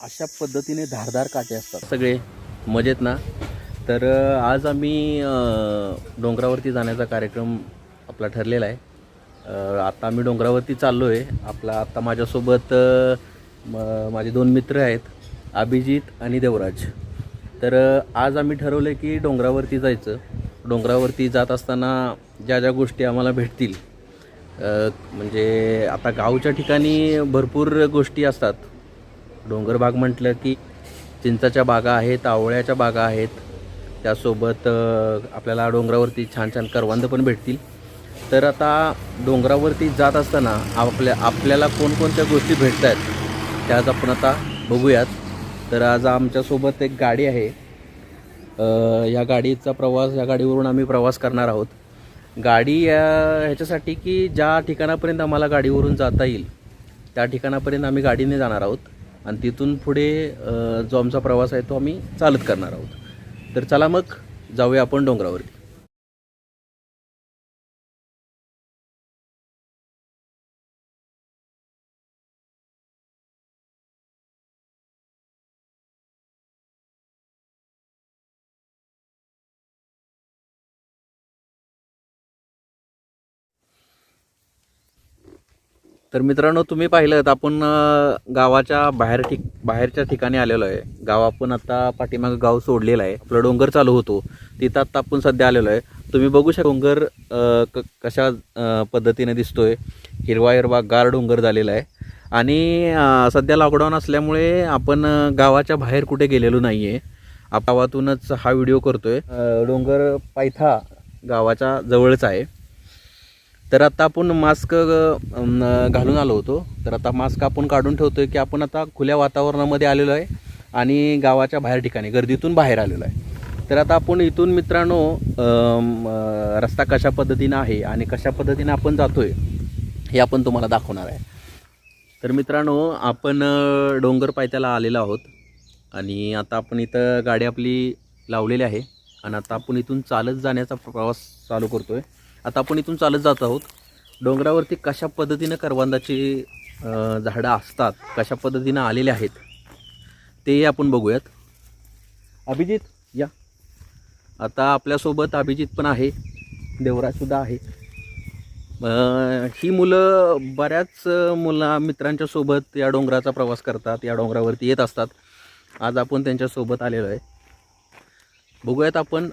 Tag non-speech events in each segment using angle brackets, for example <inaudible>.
अशा पद्धतीने धारदार काटे असतात. सगळे मजेत ना? तर आज आम्ही डोंगरावरती जाण्याचा कार्यक्रम आपला ठरलेला आहे. आत्ता आता आम्ही डोंगरावरती चाललो आहे आपला आत्ता माझ्यासोबत माझे दोन मित्र आहेत अभिजित आणि देवराज. तर आज आम्ही ठरवलं आहे की डोंगरावरती जायचं. डोंगरावरती जात असताना ज्या ज्या गोष्टी आम्हाला भेटतील म्हणजे आता गावच्या ठिकाणी भरपूर गोष्टी असतात. डोंगर भाग म्हटलं की चिंचाच्या बागा आहेत आवळ्याच्या बागा आहेत. त्यासोबत आपल्याला डोंगरावरती छान छान करवंद पण भेटतील. तर आता डोंगरावरती जात असताना आपल्या आपल्याला कोणकोणत्या गोष्टी भेटत आहेत त्या आज आपण आता बघूयात. तर आज आमच्यासोबत एक गाडी आहे. या गाडीचा प्रवास या गाडीवरून आम्ही प्रवास करणार आहोत. गाडी या ह्याच्यासाठी की ज्या ठिकाणापर्यंत आम्हाला गाडीवरून जाता येईल त्या ठिकाणापर्यंत आम्ही गाडीने जाणार आहोत. आणि तिथून पुढे जो आमचा प्रवास आहे तो आम्ही चालत करणार आहोत. तर चला मग जाऊया आपण डोंगरावरती. तर मित्रांनो तुम्ही पाहिलं आपण गावाच्या बाहेर ठिक बाहेरच्या ठिकाणी आलेलो आहे. गाव आपण आता पाठीमागं गाव सोडलेलं आहे. आपलं डोंगर चालू होतो. तिथं आत्ता आपण सध्या आलेलो आहे. तुम्ही बघू शकता डोंगर क कशा पद्धतीने दिसतोय. हिरवा हिरवा गार डोंगर झालेला आहे. आणि सध्या लॉकडाऊन असल्यामुळे आपण गावाच्या बाहेर कुठे गेलेलो नाही आहे गावातूनच हा व्हिडिओ करतोय. डोंगर पायथा गावाच्या जवळच आहे. तर आता आपण मास्क घालून आलो होतो. तर आता मास्क आपण काढून ठेवतोय की आपण आता खुल्या वातावरणामध्ये आलेलो आहे आणि गावाच्या बाहेर ठिकाणी गर्दीतून बाहेर आलेलो आहे. तर आता आपण इथून मित्रांनो रस्ता कशा पद्धतीनं आहे आणि कशा पद्धतीनं आपण जातो आहे हे आपण तुम्हाला दाखवणार आहे. तर मित्रांनो आपण डोंगर पायथ्याला आलेलो आहोत आणि आता आपण इथं गाडी आपली लावलेली आहे आणि आता आपण इथून चालत जाण्याचा प्रवास चालू करतो आहे आता आपण इथून चालत जात आहोत. डोंगरावरती कशा पद्धतीनं करवंदाची झाडं असतात कशा पद्धतीनं आलेले आहेत ते आपण बघूयात. अभिजित या. आता आपल्यासोबत अभिजित पण आहे. देवराजसुद्धा आहे. ही मुलं बऱ्याच मुला मित्रांच्या सोबत या डोंगराचा प्रवास करतात या डोंगरावरती येत असतात. आज आपण त्यांच्यासोबत आलेलो आहे. बघूयात आपण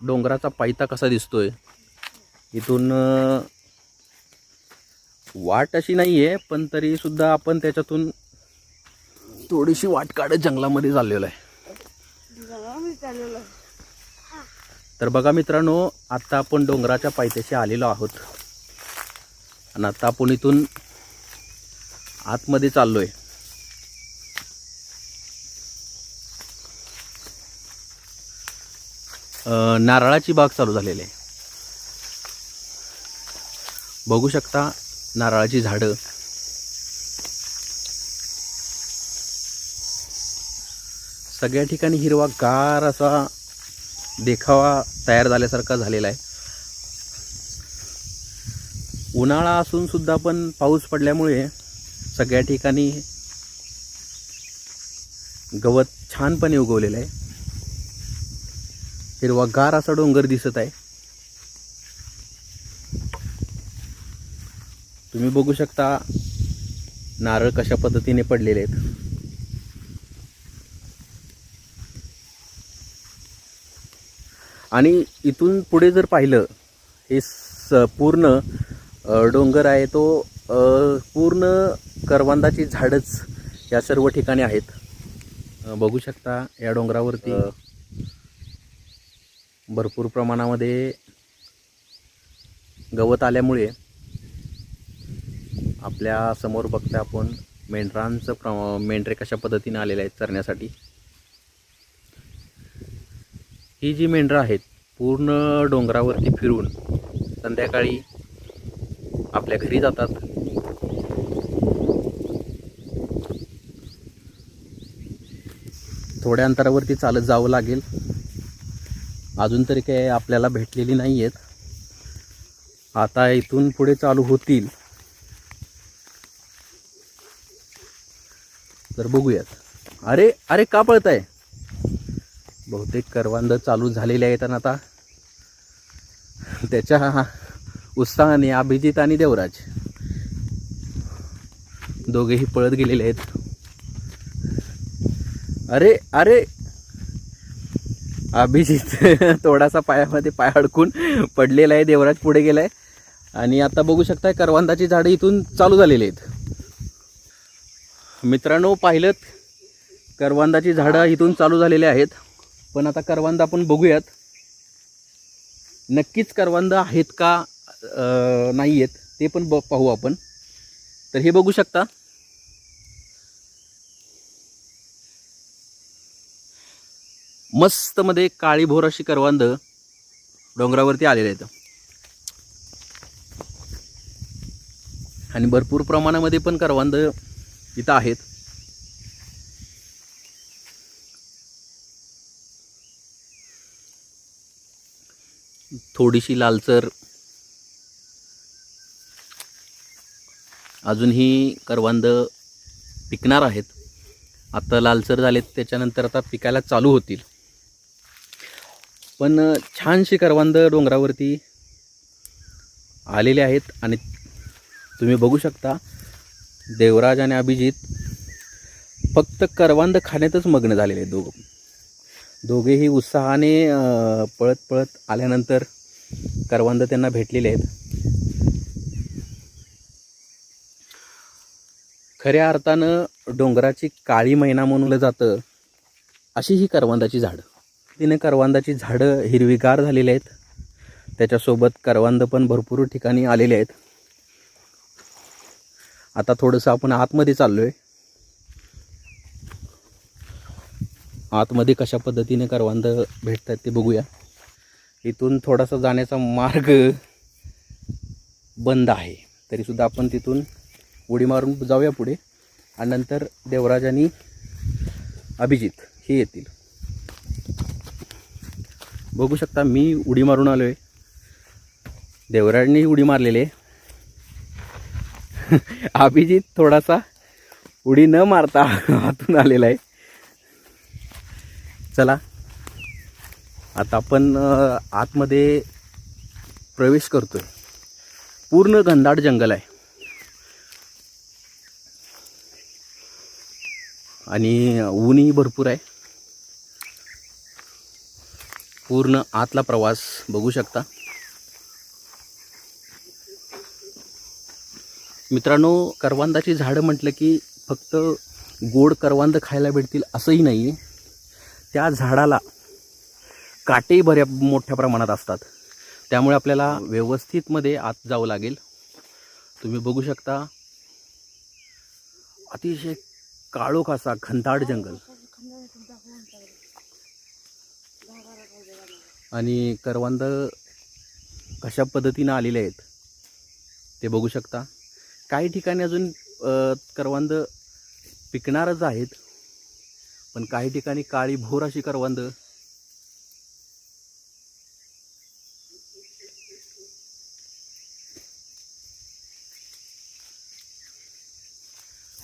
डोंगराचा पायथा कसा दिसतोय. इथून वाट अशी नाही आहे पण तरीसुद्धा आपण त्याच्यातून थोडीशी वाट काढत जंगलामध्ये चाललेलो आहे. तर बघा मित्रांनो आता आपण डोंगराच्या पायथ्याशी आलेलो आहोत. आणि आता आपण इथून आतमध्ये चाललोय. आहे नारळाची बाग चालू झालेली आहे. बघू शकता नारळाची झाडं. सगळ्या ठिकाणी हिरवा गार असा देखावा तयार झाल्यासारखा झालेला आहे. उन्हाळा असून सुद्धा पण पाऊस पडल्यामुळे सगळ्या ठिकाणी गवत छानपणे उगवलेलं आहे. हिरवा गार असा डोंगर दिसत आहे. तुम्ही बघू शकता नारळ कशा पद्धतीने पडलेले आहेत. आणि इथून पुढे जर पाहिलं हे स पूर्ण डोंगर आहे तो पूर्ण करवंदाची झाडच या सर्व ठिकाणी आहेत. बघू शकता या डोंगरावरती भरपूर प्रमाणामध्ये गवत आल्यामुळे आपल्यासमोर बघता आपण मेंढरांचं प्र मेंढरे कशा पद्धतीने आलेले आहेत चरण्यासाठी. ही जी मेंढरं आहेत पूर्ण डोंगरावरती फिरून संध्याकाळी आपल्या घरी जातात. थोड्या अंतरावरती चालत जावं लागेल. अजून तरी काही आपल्याला भेटलेली नाही आहेत आता इथून पुढे चालू होतील. तर बघूयात. अरे अरे का पळताय? बहुतेक करवांद चालू झालेले आहेत आणि आता त्याच्या उत्साहाने अभिजित आणि देवराज दोघेही पळत गेलेले आहेत. अरे अरे अभिजित <laughs> थोडासा पायामध्ये पाय अडकून पडलेला आहे देवराज पुढे गेलाय. आणि आता बघू शकताय करवंदाची झाडं इथून चालू झालेली आहेत. मित्रांनो पाहिलं करवंदाची झाडं इथून चालू झालेली आहेत. पण आता करवंद आपण बघूयात. नक्कीच करवंद आहेत का नाही आहेत ते पण ब पाहू आपण. तर हे बघू शकता. मस्तमध्ये काळीभोर अशी करवंद डोंगरावरती आलेले आहेत. आणि भरपूर प्रमाणामध्ये पण करवंद इथं आहेत. थोडीशी लालसर अजूनही करवंद पिकणार आहेत. आता लालसर झालेत त्याच्यानंतर आता पिकायला चालू होतील. पण छानशी करवंद डोंगरावरती आलेले आहेत आणि तुम्ही बघू शकता देवराज आणि अभिजित फक्त करवंद खाण्यातच मग्न झालेले आहेत दोघं. दोघेही उत्साहाने पळत पळत आल्यानंतर करवंद त्यांना भेटलेले आहेत. खऱ्या अर्थानं डोंगराची काळी मैना म्हणलं जातं अशी ही करवंदाची झाडं. तिने करवंदाची झाडं हिरवीगार झालेली आहेत. त्याच्यासोबत करवंद पण भरपूर ठिकाणी आलेले आहेत. आता थोडंसं आपण आतमध्ये चाललो आहे आतमध्ये कशा पद्धतीने करवंद भेटतात ते बघूया. इथून थोडासा जाण्याचा मार्ग बंद आहे. तरीसुद्धा आपण तिथून उडी मारून जाऊया पुढे. आणि नंतर देवराज आणि अभिजित हे येतील. बघू शकता मी उडी मारून आलो आहे देवराजनी उडी मारलेली आहे. <laughs> अभिजित थोडासा उडी न मारता हातून आलेला आहे. चला. आता आपण आतमध्ये प्रवेश करतो आहे पूर्ण घनदाट जंगल आहे. आणि ऊनही भरपूर आहे. पूर्ण आतला प्रवास बघू शकता. मित्रांनो करवंदाची झाडं म्हटलं की फक्त गोड करवंद खायला भेटतील असंही नाही आहे त्या झाडाला काटेही बऱ्या मोठ्या प्रमाणात असतात. त्यामुळे आपल्याला व्यवस्थितमध्ये आत जावं लागेल. तुम्ही बघू शकता अतिशय काळोख असा घनदाट जंगल. आणि करवंद कशा पद्धतीनं आलेले आहेत ते बघू शकता. काही ठिकाणी अजून करवंद पिकणारच आहेत. पण काही ठिकाणी काळी भोर अशी करवंद.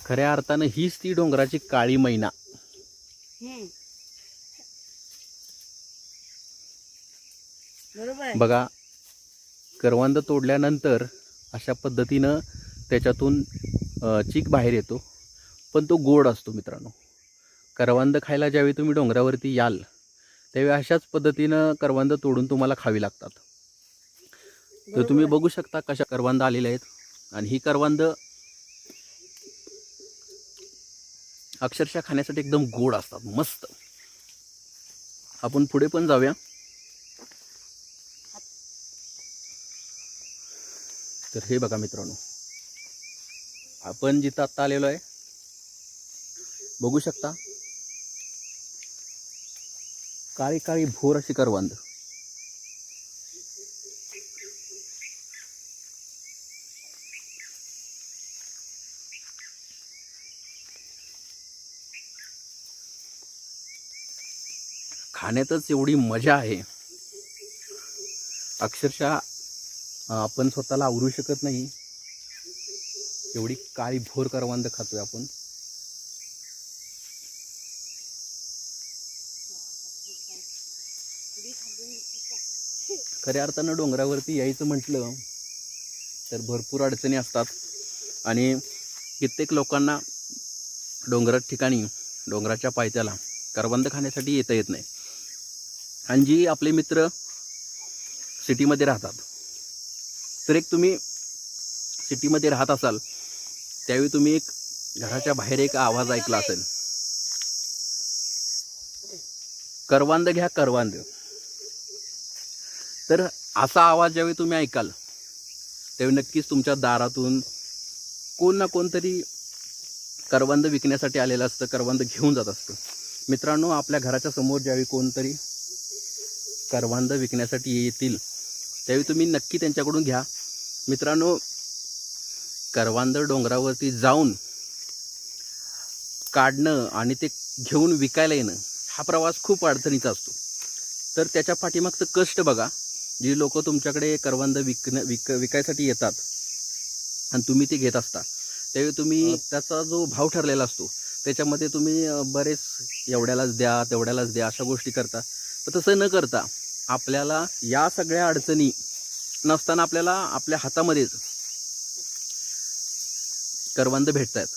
खऱ्या अर्थानं हीच ती डोंगराची काळी मैना. बघा करवंद तोडल्यानंतर अशा पद्धतीनं त्याच्यातून चीक बाहेर येतो. पण तो गोड असतो मित्रांनो. करवंद खायला ज्यावेळी तुम्ही डोंगरावरती याल त्यावेळी अशाच पद्धतीनं करवंद तोडून तुम्हाला खावी लागतात. तर तुम्ही. बघू शकता कशा करवंद आलेल्या आहेत. आणि ही करवंद अक्षरशः खाण्यासाठी एकदम गोड असतात. मस्त. आपण पुढे पण जाऊया. तर हे बघा मित्रांनो. आपण जिथं आत्ता आलेलो आहे बघू शकता. काळी काळी भोर अशी करवंद. खाण्यातच एवढी मजा आहे. अक्षरशः आपण स्वतःला आवरू शकत नाही. एवढी काळी भोर करवंद खातोय आपण. खऱ्या अर्थानं डोंगरावरती यायचं म्हटलं तर भरपूर अडचणी असतात. आणि कित्येक लोकांना डोंगरात ठिकाणी डोंगराच्या पायथ्याला करवंद खाण्यासाठी येता येत नाही. आणि जी आपले मित्र सिटीमध्ये राहतात. तर एक तुम्ही सिटीमध्ये राहत असाल त्यावेळी तुम्ही एक घराच्या बाहेर एक आवाज ऐकला असेल. करवांद घ्या करवांद. तर असा आवाज ज्यावेळी तुम्ही ऐकाल त्यावेळी नक्कीच तुमच्या दारातून कोण ना कोणतरी करवंद विकण्यासाठी आलेलं असतं करवंद घेऊन जात असतं. मित्रांनो आपल्या घराच्या समोर ज्यावेळी कोणतरी करवंद विकण्यासाठी येतील त्यावेळी तुम्ही नक्की त्यांच्याकडून घ्या. मित्रांनो करवांद डोंगरावरती जाऊन काढणं आणि ते घेऊन विकायला येणं हा प्रवास खूप अडचणीचा असतो. तर त्याच्या पाठीमागचं कष्ट बघा जी लोक तुमच्याकडे करवंद विकणं विक विकायसाठी येतात आणि तुम्ही ते घेत असता. त्यावेळी तुम्ही त्याचा जो भाव ठरलेला असतो त्याच्यामध्ये तुम्ही बरेच एवढ्यालाच द्या तेवढ्यालाच द्या अशा गोष्टी करता. पण तसं न करता आपल्याला या सगळ्या अडचणी नसताना आपल्याला आपल्या हातामध्येच करवंद भेटत आहेत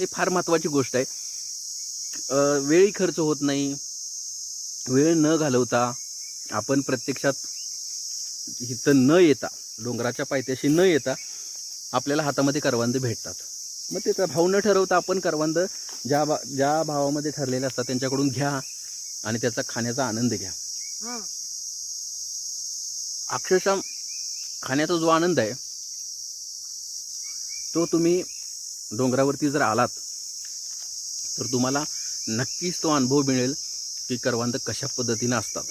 हे फार महत्त्वाची गोष्ट आहे. अ, वेळही खर्च होत नाही. वेळ न घालवता आपण प्रत्यक्षात इथं न येता डोंगराच्या पायथ्याशी न येता आपल्याला हातामध्ये करवंद भेटतात. मग त्याचा भाव न ठरवता आपण करवंद ज्या भा ज्या भावामध्ये ठरलेले असतात त्यांच्याकडून घ्या आणि त्याचा खाण्याचा आनंद घ्या. अक्षरशः खाण्याचा जो आनंद आहे तो तुम्ही डोंगरावरती जर आलात तर तुम्हाला नक्कीच तो अनुभव मिळेल की करवंद कशा पद्धतीनं असतात.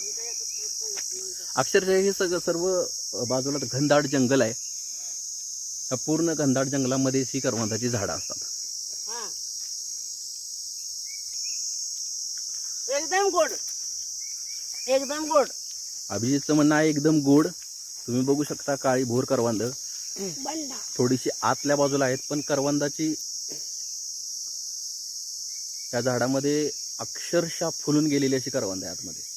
अक्षरशः हे सगळं सर्व बाजूला घनदाट जंगल आहे. त्या पूर्ण घनदाट जंगलामध्येच ही करवंदाची झाडं असतात. हा. एकदम गोड. एकदम गोड. अभिजितचं म्हणणं आहे एकदम गोड. तुम्ही बघू शकता काळी भोर करवंद. थोडीशी आतल्या बाजूला आहेत पण करवंदाची त्या झाडामध्ये अक्षरशः फुलून गेलेली अशी करवंद आहे आतमध्ये.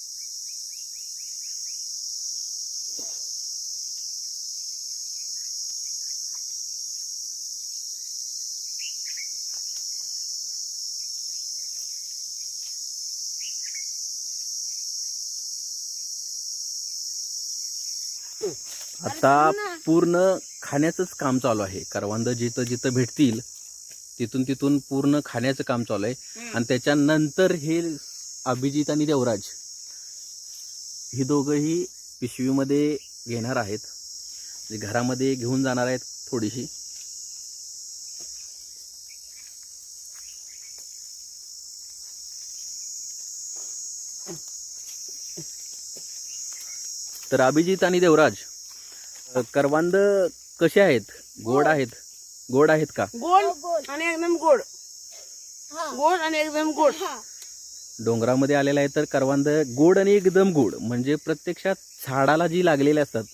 आता पूर्ण खाण्याचंच काम चालू आहे. करवंद जिथं जिथं भेटतील तिथून तिथून पूर्ण खाण्याचं काम चालू आहे. आणि त्याच्यानंतर हे अभिजित आणि देवराज ही दोघंही पिशवीमध्ये घेणार आहेत. जे घरामध्ये घेऊन जाणार आहेत थोडीशी. तर अभिजित आणि देवराज करवंद कसे आहेत? गोड आहेत. गोड आहेत का? गोड आणि एकदम गोड. गोड आणि एकदम गोड. डोंगरामध्ये आलेला आहे तर करवंद गोड आणि एकदम गोड. म्हणजे प्रत्यक्षात झाडाला जी लागलेली असतात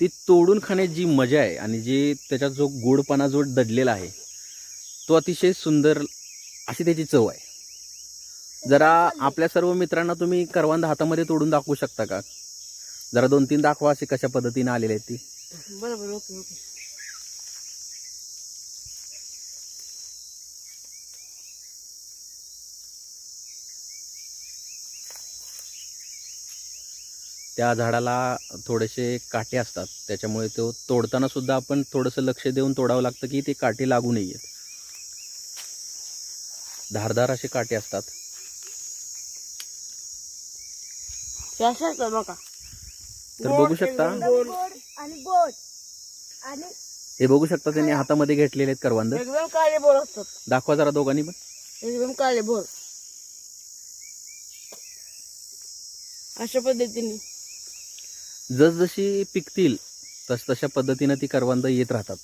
ती तोडून खाण्याची जी मजा आहे आणि जी त्याच्यात जो गोडपणा जो दडलेला आहे तो अतिशय सुंदर अशी त्याची चव आहे. जरा आपल्या सर्व मित्रांना तुम्ही करवंद हातामध्ये तोडून दाखवू शकता का? जरा दोन तीन दाखवा अशी कशा पद्धतीने आलेली आहेत ती. बरोबर ओके ओके. त्या झाडाला थोडेसे काटे असतात त्याच्यामुळे तो तोडताना सुद्धा आपण थोडंसं लक्ष देऊन तोडावं लागतं की ते काटे लागू नयेत. धारदार असे काटे असतात. तर बघू शकता. आणि हे बघू शकता त्यांनी हातामध्ये घेतलेले आहेत करवंद. एकदम काळे बोल असतात. दाखवा जरा दोघांनी पण. एकदम काळे बोल अशा पद्धतीने. जसजशी पिकतील तस तशा पद्धतीनं ती करवंद येत राहतात.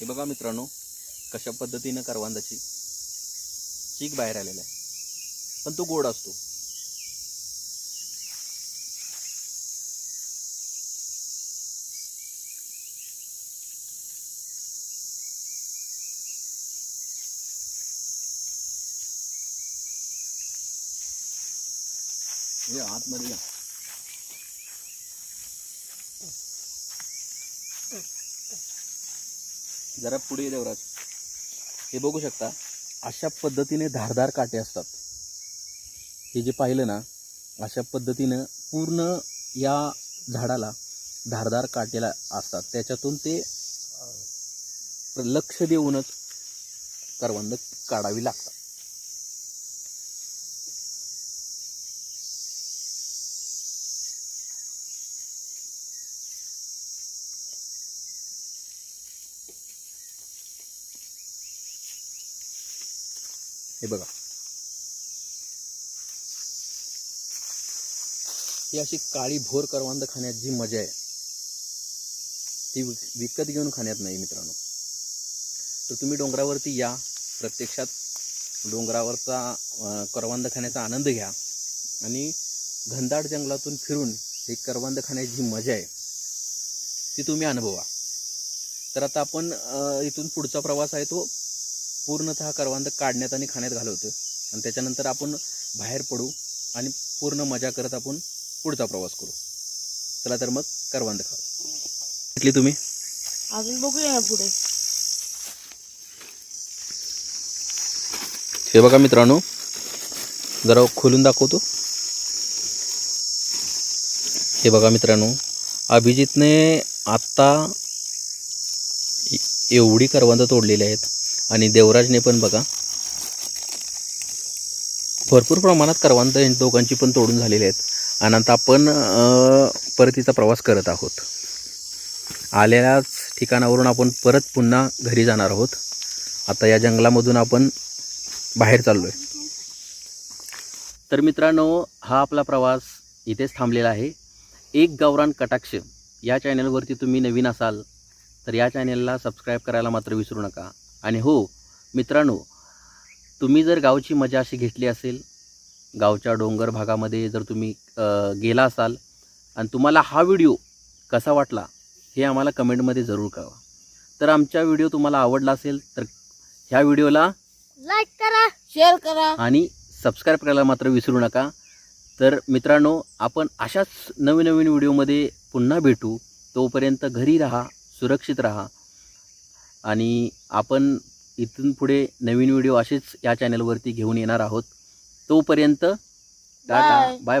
हे बघा मित्रांनो कशा पद्धतीनं करवंदाची चीक बाहेर आलेला आहे. पण तो गोड असतो. आतमध्ये या जरा पुढे देवराज. हे बघू शकता अशा पद्धतीने धारदार काटे असतात. हे जे पाहिलं ना अशा पद्धतीनं पूर्ण या झाडाला धारदार काटेला असतात. त्याच्यातून ते लक्ष देऊनच करवंद काढावी लागतात. हे बघा. ही अशी काळी भोर करवंद खाण्यात जी मजा आहे ती विकत घेऊन खाण्यात नाही मित्रांनो. तर तुम्ही डोंगरावरती या प्रत्यक्षात डोंगरावरचा करवंद खाण्याचा आनंद घ्या आणि घनदाट जंगलातून फिरून हे करवंद खाण्याची जी मजा आहे ती तुम्ही अनुभवा. तर आता आपण इथून पुढचा प्रवास आहे तो पूर्णतः करवंद काढण्यात आणि खाण्यात घालवतो आणि त्याच्यानंतर आपण बाहेर पडू आणि पूर्ण मजा करत आपण पुढचा प्रवास करू. चला तर मग करवंद खाऊ. घेतली तुम्ही? अजून बघूया ना पुढे. हे बघा मित्रांनो जरा खोलून दाखवतो. हे बघा मित्रांनो अभिजितने आत्ता एवढी करवंद तोडलेली आहेत. आणि देवराजने पण बघा भरपूर प्रमाणात करवांत दोघांची पण तोडून झालेली आहेत. आणि आता आपण परतीचा प्रवास करत आहोत. आलेल्याच ठिकाणावरून आपण परत पुन्हा घरी जाणार आहोत. आता या जंगलामधून आपण बाहेर चाललो आहे तर मित्रांनो हा आपला प्रवास इथेच थांबलेला आहे. एक गावरान कटाक्ष या चॅनलवरती तुम्ही नवीन असाल तर या चॅनलला सबस्क्राईब करायला मात्र विसरू नका. आणि हो मित्रांनो तुम्ही जर गावची मजा अशी घेतली असेल गावच्या डोंगर भागामध्ये जर तुम्ही गेला असाल आणि तुम्हाला हा व्हिडिओ कसा वाटला हे आम्हाला कमेंटमध्ये जरूर कळवा. तर आमचा व्हिडिओ तुम्हाला आवडला असेल तर ह्या व्हिडिओला लाईक करा शेअर करा. आणि सबस्क्राईब करायला मात्र विसरू नका. तर मित्रांनो आपण अशाच नवीन नवीन व्हिडिओमध्ये पुन्हा भेटू. तोपर्यंत घरी राहा सुरक्षित राहा. आणि आपण इथून पुढे नवीन व्हिडिओ असेच या चॅनलवरती घेऊन येणार आहोत. तोपर्यंत टाटा. Bye bye